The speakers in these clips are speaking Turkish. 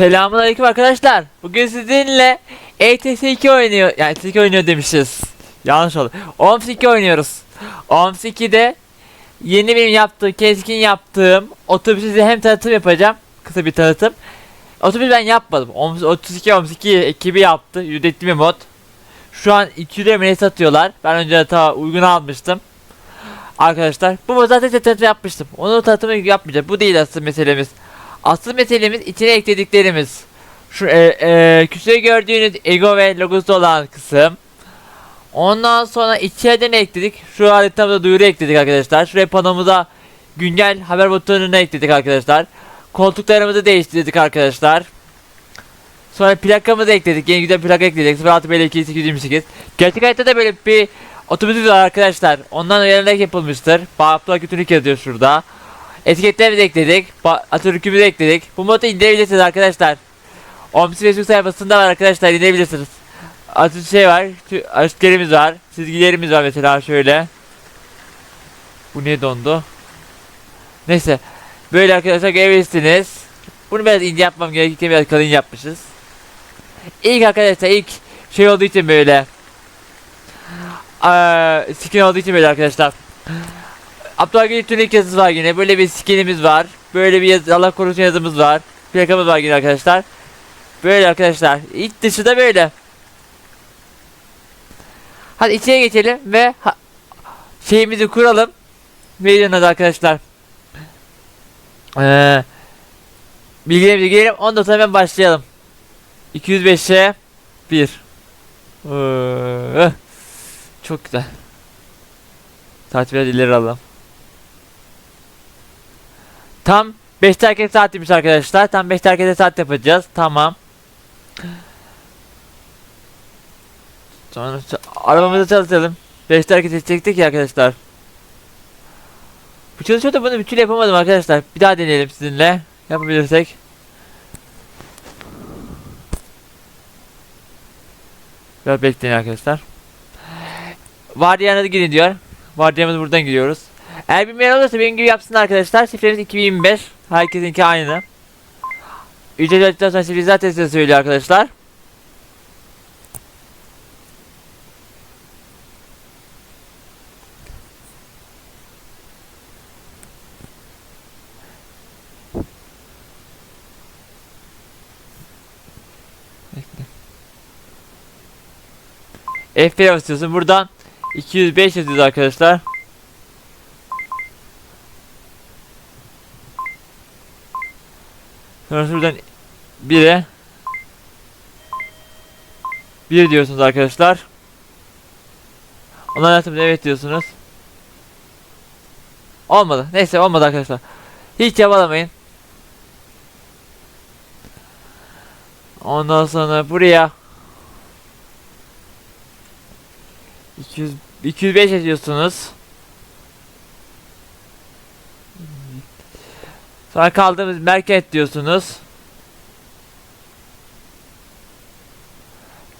Selamünaleyküm arkadaşlar. Bugün sizinle ETS 2 oynuyor. Yani ETS 2 oynuyor demişiz. Yanlış oldu. OMS 2 oynuyoruz. OMS 2'de yeni benim yaptığım, keskin yaptığım otobüs size hem tanıtım yapacağım. Kısa bir tanıtım. Otobüs ben yapmadım. OMS 32 OMS 2 ekibi yaptı. Yüzdetli bir mod. Şu an 200 liraya satıyorlar. Ben önce ta uygun almıştım. Arkadaşlar bu modu zaten tanıtım yapmıştım. Onu tanıtımı yapmayacağım. Bu değil asıl meselemiz. Asıl meselemiz içine eklediklerimiz. Şu e, e, küçüğe gördüğünüz ego ve logosu olan kısım. Ondan sonra içeriden ekledik. Şu haritamıza duyuru ekledik arkadaşlar. Şuraya panomuza güncel haber butonunu ekledik arkadaşlar. Koltuklarımızı değiştirdik arkadaşlar. Sonra plakamızı ekledik. Yeni güzel plaka ekledik. 06 52 828. Gerçek hayatta da böyle bir otobüsümüz var arkadaşlar. Ondan uyarılarak yapılmıştır. Bağımlı kötülük yazıyor şurada. Etiketlerimizi ekledik. Atatürk'ümüzü ekledik. Bu modu indirebilirsiniz arkadaşlar. Omsi Facebook sayfasında var arkadaşlar indirebilirsiniz. Atatürk şey var. Atatürklerimiz var. Çizgilerimiz var mesela şöyle. Bu niye dondu? Neyse. Böyle arkadaşlar görebilirsiniz. Bunu biraz ince yapmam gerekirken biraz kalın yapmışız. İlk arkadaşlar ilk şey olduğu için böyle. Eee skin olduğu için böyle arkadaşlar. Gül Tünik yazısı var yine. Böyle bir skinimiz var. Böyle bir yazı, Allah korusun yazımız var. Plakamız var yine arkadaşlar. Böyle arkadaşlar. İç dışı da böyle. Hadi içeri geçelim ve şeyimizi kuralım. Videonun arkadaşlar. Ee, bilgilerimizi girelim. Ondan sonra hemen başlayalım. 205'e 1. Ee, çok güzel. Biraz ileri alalım. Tam 5 hareket saatiymiş arkadaşlar. Tam 5 hareket saat yapacağız. Tamam. Sonra arabamızı çalıştıralım. 5 hareket edecektik ya arkadaşlar. Bu çalışıyor da bunu türlü yapamadım arkadaşlar. Bir daha deneyelim sizinle. Yapabilirsek. Biraz bekleyin arkadaşlar. Vardiyana gidin diyor. Vardiyamız buradan gidiyoruz. Eğer bilmeyen olursa benim gibi yapsın arkadaşlar. Şifremiz 2025. Herkesinki aynı. Ücret ödedikten sonra şifreyi zaten size söylüyor arkadaşlar. F1'e basıyorsun. Buradan 205 yazıyoruz arkadaşlar. Sonra şuradan 1'e 1 diyorsunuz arkadaşlar. Ondan sonra evet diyorsunuz. Olmadı. Neyse olmadı arkadaşlar. Hiç çabalamayın. Ondan sonra buraya 200 205 yazıyorsunuz. Sonra kaldığımız merkez diyorsunuz.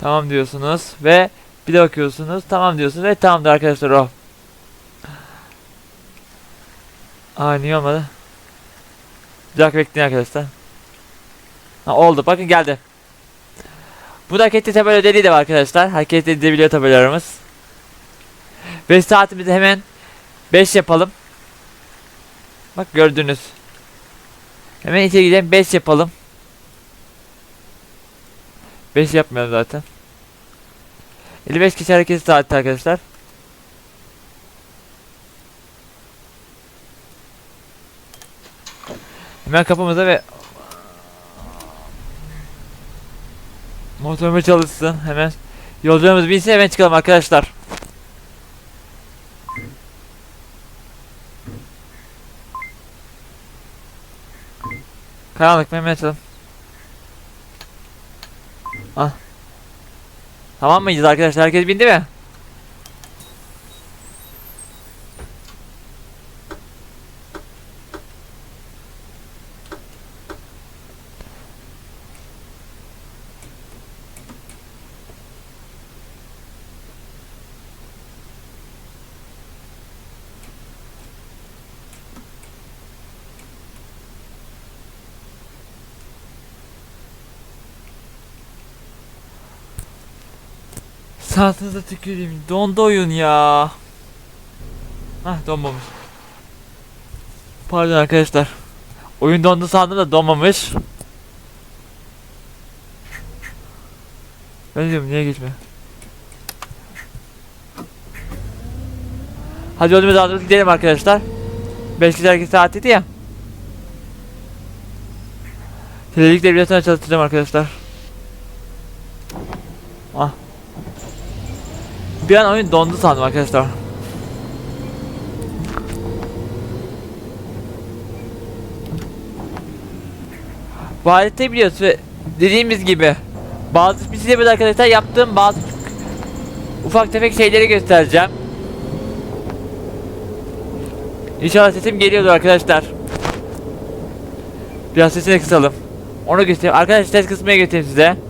Tamam diyorsunuz ve bir de bakıyorsunuz. Tamam diyorsunuz ve tamamdır arkadaşlar o. Aa niye olmadı? Bir dakika bekleyin arkadaşlar. Ha oldu bakın geldi. Bu da hareketli tabela özelliği de var arkadaşlar. Hareket edebiliyor tabelalarımız. Ve saatimizi hemen 5 yapalım. Bak gördünüz. Hemen içeri gidelim 5 yapalım. 5 yapmayalım zaten. 55 kişi hareket saati arkadaşlar. Hemen kapımıza ve Motorumuz çalışsın hemen. Yolculuğumuz binsin hemen çıkalım arkadaşlar. Karanlık hemen açalım. Ah. Tamam mıyız arkadaşlar? Herkes bindi mi? Şansınıza tüküreyim. Dondu oyun ya. Hah donmamış. Pardon arkadaşlar. Oyun dondu sandım da donmamış. Ben diyorum niye geçmiyor? Hadi yolumuza dağıtıp gidelim arkadaşlar. 5 kişi hareket saatiydi ya. Telelikleri bir sonra çalıştıracağım arkadaşlar. Bir an oyun dondu sandım arkadaşlar. Bu haritayı biliyoruz ve dediğimiz gibi bazı bir arkadaşlar yaptığım bazı ufak tefek şeyleri göstereceğim. İnşallah sesim geliyordur arkadaşlar. Biraz sesini kısalım. Onu göstereyim. Arkadaşlar ses kısmaya göstereyim size.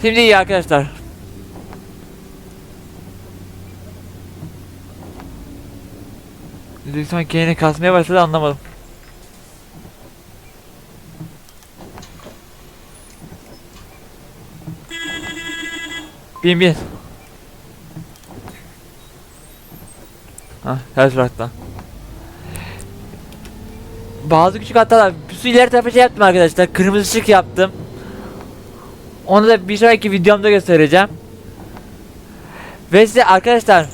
Şimdi iyi arkadaşlar. Lütfen kendini kasmaya başladı anlamadım. Bin bin. Hah ters bıraktı. Bazı küçük hatalar. Su ileri tarafa şey yaptım arkadaşlar. Kırmızı ışık yaptım. Onu da bir sonraki videomda göstereceğim. Ve size arkadaşlar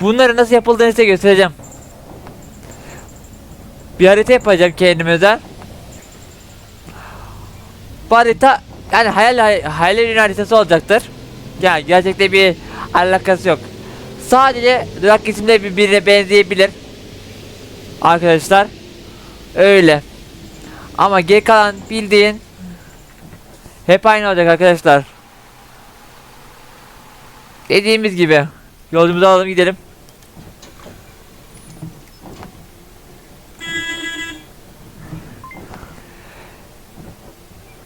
Bunları nasıl yapıldığını size göstereceğim. Bir harita yapacağım kendime. Bu harita yani hayal hayal ürün haritası olacaktır. Yani gerçekte bir alakası yok. Sadece durak isimleri birbirine benzeyebilir. Arkadaşlar öyle. Ama geri kalan bildiğin hep aynı olacak arkadaşlar. Dediğimiz gibi yolcumuzu alalım gidelim.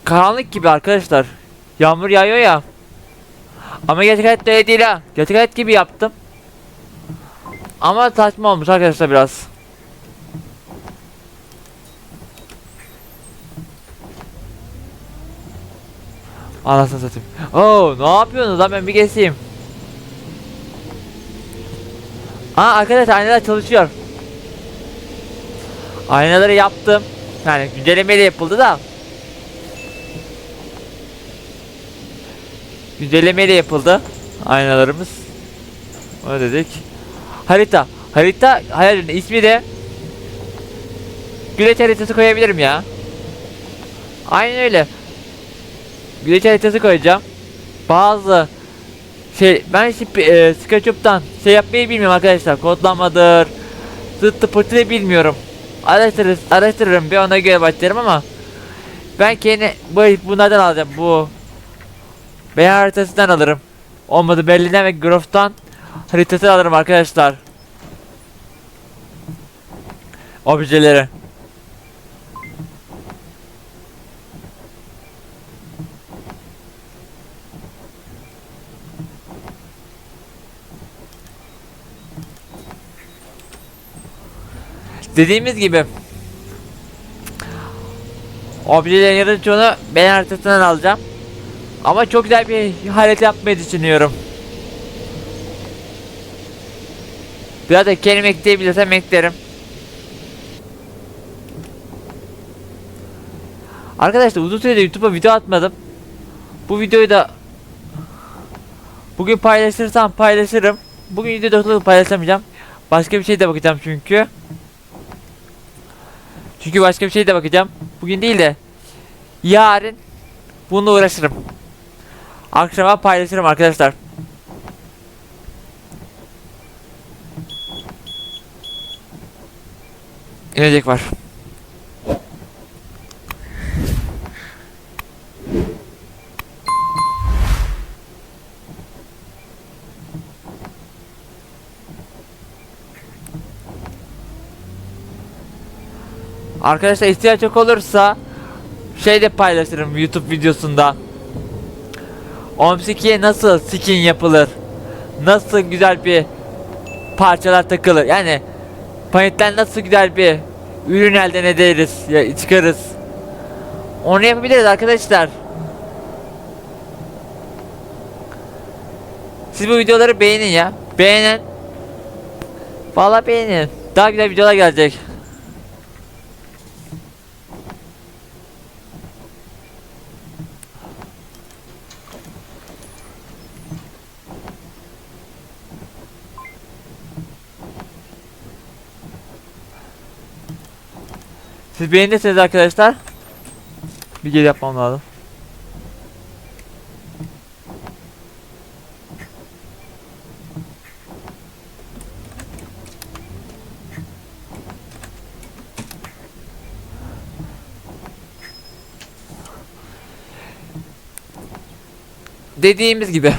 Karanlık gibi arkadaşlar. Yağmur yağıyor ya. Ama gerçek hayatta öyle değil ha. Gerçek hayat gibi yaptım. Ama saçma olmuş arkadaşlar biraz. Anasını satayım. Oo, ne yapıyorsunuz lan ben bir geçeyim. Aa arkadaşlar aynalar çalışıyor. Aynaları yaptım. Yani güncellemeyle yapıldı da. Güncellemeyle yapıldı aynalarımız. Öyle dedik. Harita. Harita hayalin ismi de Güneş haritası koyabilirim ya. Aynen öyle. Güneş haritası koyacağım. Bazı şey ben şimdi e, SketchUp'tan şey yapmayı bilmiyorum arkadaşlar. Kodlamadır. Zıttı pırtı bilmiyorum. Araştırırız, araştırırım bir ona göre başlarım ama ben kendi bu bunlardan alacağım bu Beyan haritasından alırım. Olmadı Berlin'den ve Grove'dan haritası alırım arkadaşlar. Objeleri. Dediğimiz gibi Objelerin yarı çoğunu ben haritasından alacağım. Ama çok güzel bir harita yapmayı düşünüyorum. Biraz da kendim ekleyebilirsem eklerim. Arkadaşlar uzun süredir YouTube'a video atmadım. Bu videoyu da bugün paylaşırsam paylaşırım. Bugün videoda paylaşamayacağım. Başka bir şey de bakacağım çünkü. Çünkü başka bir şey de bakacağım. Bugün değil de yarın bununla uğraşırım. Akşama paylaşırım arkadaşlar. İnecek var. Arkadaşlar ihtiyaç çok olursa şey de paylaşırım YouTube videosunda. OMS2'ye nasıl skin yapılır? Nasıl güzel bir parçalar takılır. Yani panetten nasıl güzel bir ürün elde ederiz, ya çıkarız. Onu yapabiliriz arkadaşlar. Siz bu videoları beğenin ya. Beğenin. Vallahi beğenin. Daha güzel videolar gelecek. Siz beğenirseniz arkadaşlar bir geri yapmam lazım. Dediğimiz gibi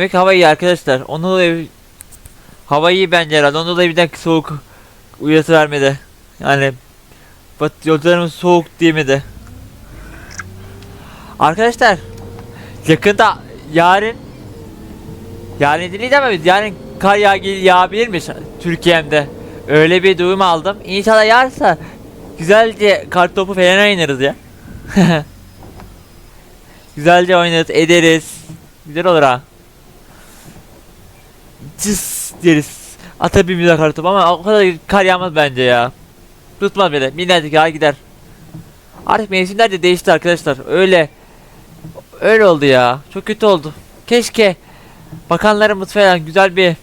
Demek hava iyi arkadaşlar. Onun dolayı hava iyi bence herhalde. Onun dolayı birden soğuk uyarısı vermedi. Yani yolcularımız soğuk diyemedi. Arkadaşlar yakında yarın yarın değil ama biz yarın kar yağ yağabilirmiş Türkiye'mde. Öyle bir duyum aldım. İnşallah yağarsa güzelce kar topu falan oynarız ya. güzelce oynarız ederiz. Güzel olur ha. Cıs deriz. Ata bir müzik kartopu ama o kadar kar yağmaz bence ya. Tutmaz bile. Minnacık yağ gider. Artık mevsimler de değişti arkadaşlar. Öyle. Öyle oldu ya. Çok kötü oldu. Keşke bakanlarımız falan güzel bir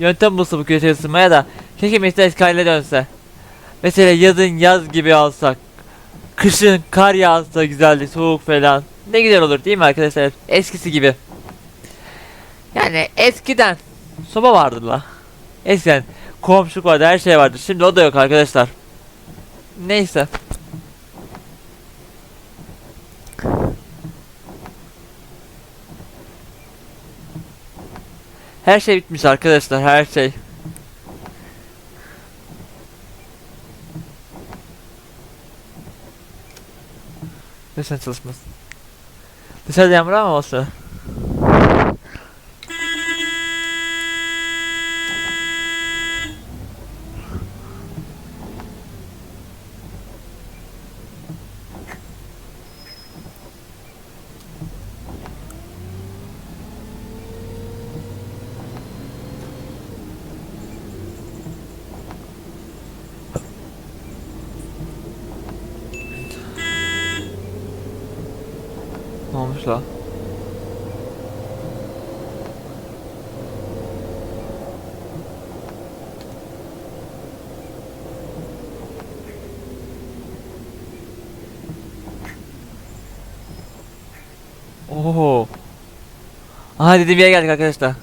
yöntem bulsa bu kötü ısınmaya da. Keşke mevsimler eski haline dönse. Mesela yazın yaz gibi alsak. Kışın kar yağsa güzeldi soğuk falan. Ne güzel olur değil mi arkadaşlar? Eskisi gibi. Yani eskiden soba vardı la. Eskiden komşuluk vardı her şey vardı. Şimdi o da yok arkadaşlar. Neyse. Her şey bitmiş arkadaşlar her şey. Lütfen çalışmasın. Dışarıda yağmur ama olsun. Olmuş la? Oo. Aha dediğim yere geldik arkadaşlar.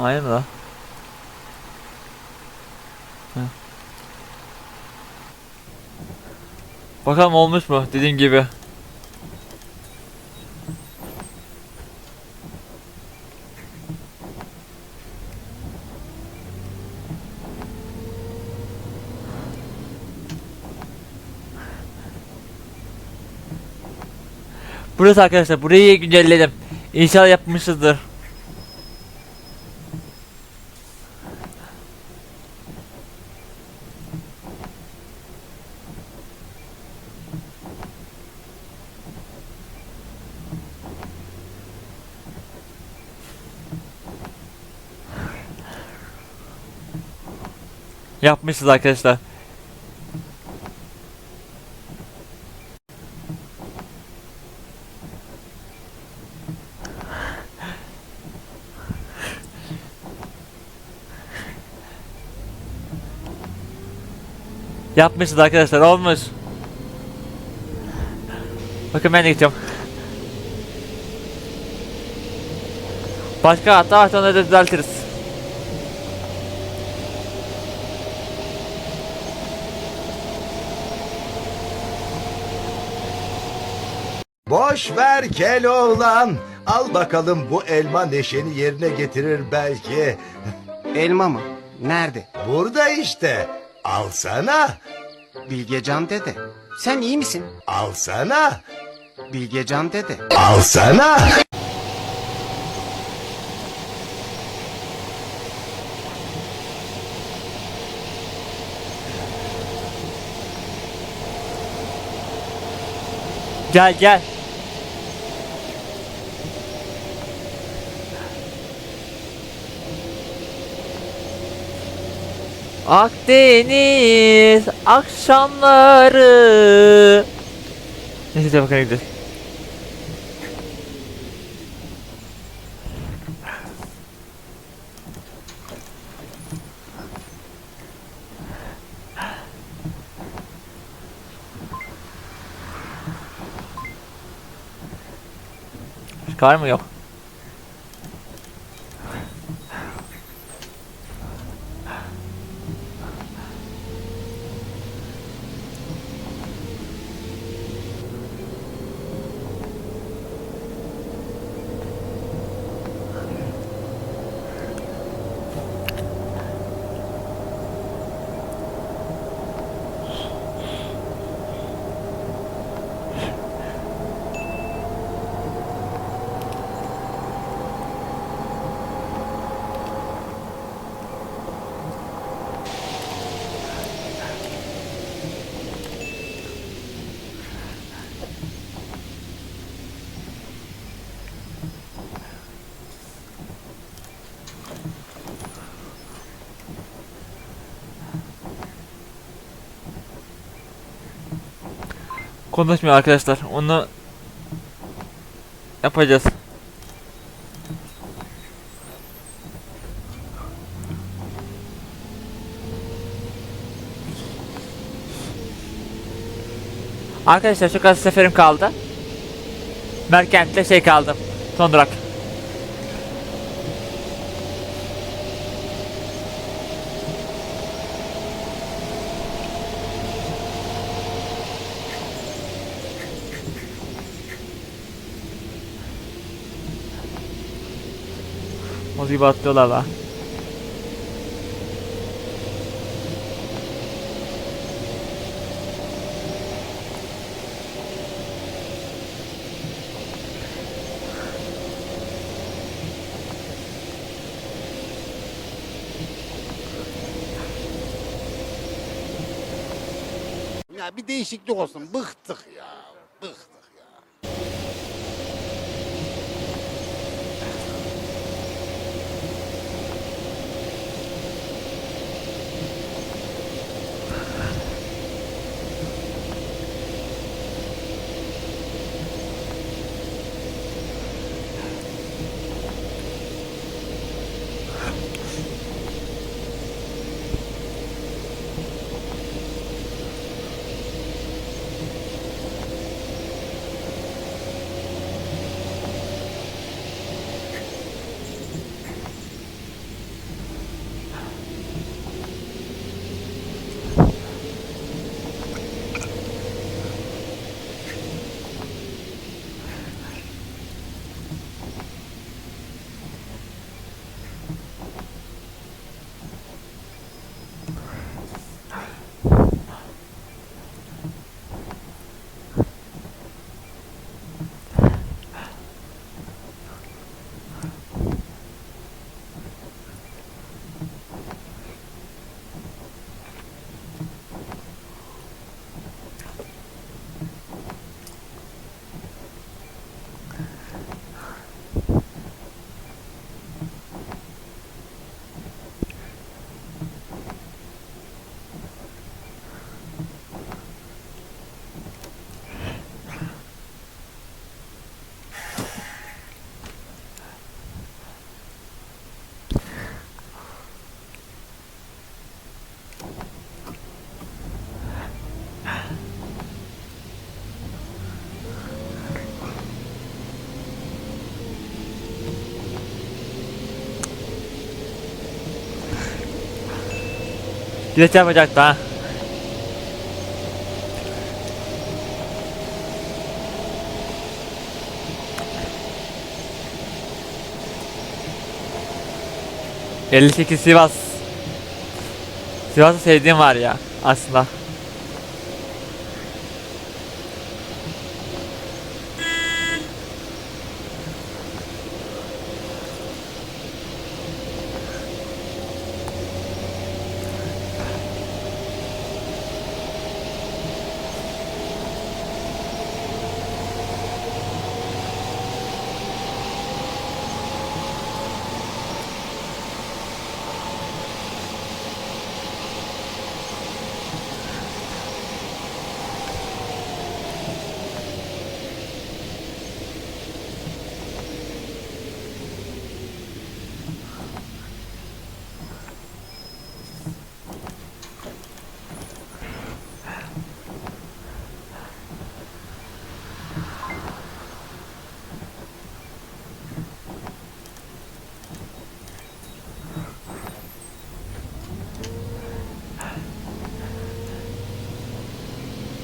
Aynen la. Heh. Bakalım olmuş mu dediğim gibi. Burası arkadaşlar burayı güncelledim. İnşallah yapmışızdır. Yapmışız arkadaşlar. Yapmışız arkadaşlar olmuş. Bakın ben de gideceğim. Başka hata hataları düzeltiriz. Ver Keloğlan. Al bakalım bu elma neşeni yerine getirir belki. Elma mı? Nerede? Burada işte. Alsana. Bilgecan dede. Sen iyi misin? Alsana. Bilgecan dede. Alsana. Gel gel. Akdeniz akşamları Neyse bakalım gidelim. Kar mı yok? Konuşmuyor arkadaşlar. Onu yapacağız. Arkadaşlar çok az seferim kaldı. Merkent'te şey kaldım. Son durak. O gibi atlıyorlar la. Ya bir değişiklik olsun. Bıktık ya. Güreş yapacaktı ha. ...58 Sivas. Sivas'ı sevdiğim var ya aslında.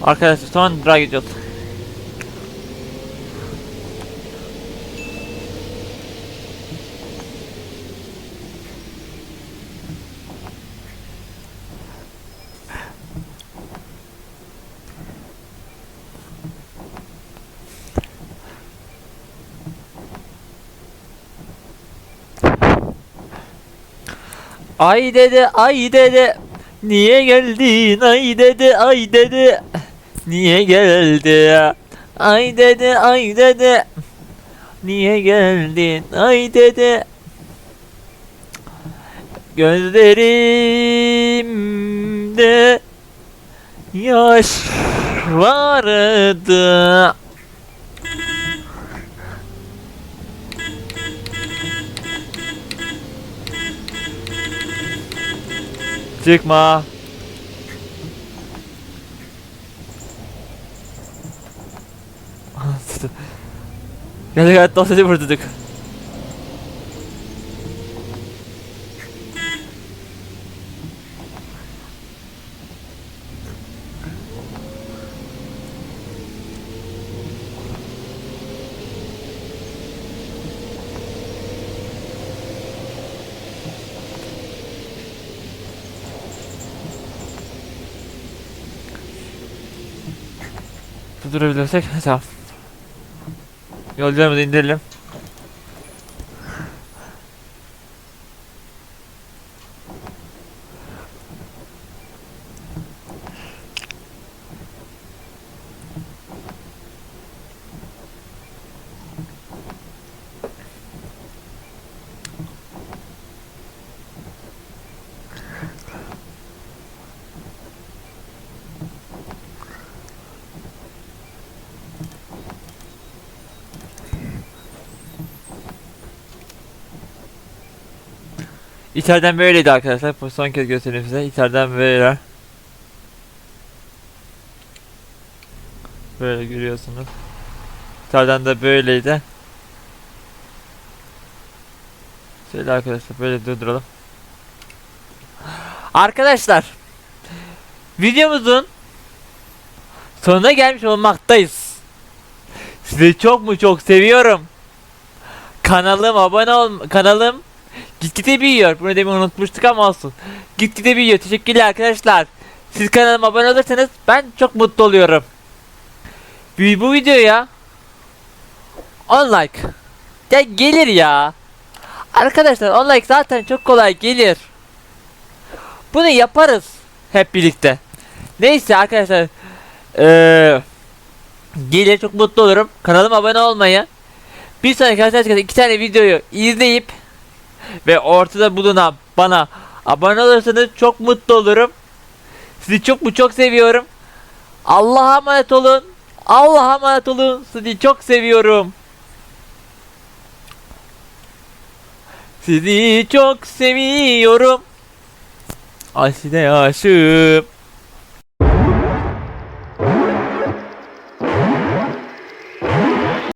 Arkadaşlar son durağa gidiyoruz. Ay dede ay dede Niye geldin ay dede ay dede Niye geldi Ay dede ay dede. Niye geldin? Ay dede. Gözlerimde Yaş vardı. Çıkma. Geldik hayatta sesi vurduk. Durdurabilirsek tamam. Yolcularımızı indirelim. İçeriden böyleydi arkadaşlar. Son kez göstereyim size. İçeriden böyle. Böyle görüyorsunuz. İçeriden de böyleydi. Şöyle arkadaşlar böyle durduralım. Arkadaşlar videomuzun sonuna gelmiş olmaktayız. Sizi çok mu çok seviyorum. Kanalım abone ol kanalım Gitgide büyüyor. Bunu demin unutmuştuk ama olsun. Gitgide büyüyor. Teşekkürler arkadaşlar. Siz kanalıma abone olursanız ben çok mutlu oluyorum. Bu, bu videoya 10 like. Ya gelir ya. Arkadaşlar 10 like zaten çok kolay gelir. Bunu yaparız hep birlikte. Neyse arkadaşlar. Eee gelir çok mutlu olurum. Kanalıma abone olmayı. Bir sonraki arkadaşlar iki tane videoyu izleyip ve ortada bulunan bana abone olursanız çok mutlu olurum. Sizi çok mu çok seviyorum. Allah'a emanet olun. Allah'a emanet olun. Sizi çok seviyorum. Sizi çok seviyorum. Ay size aşığım.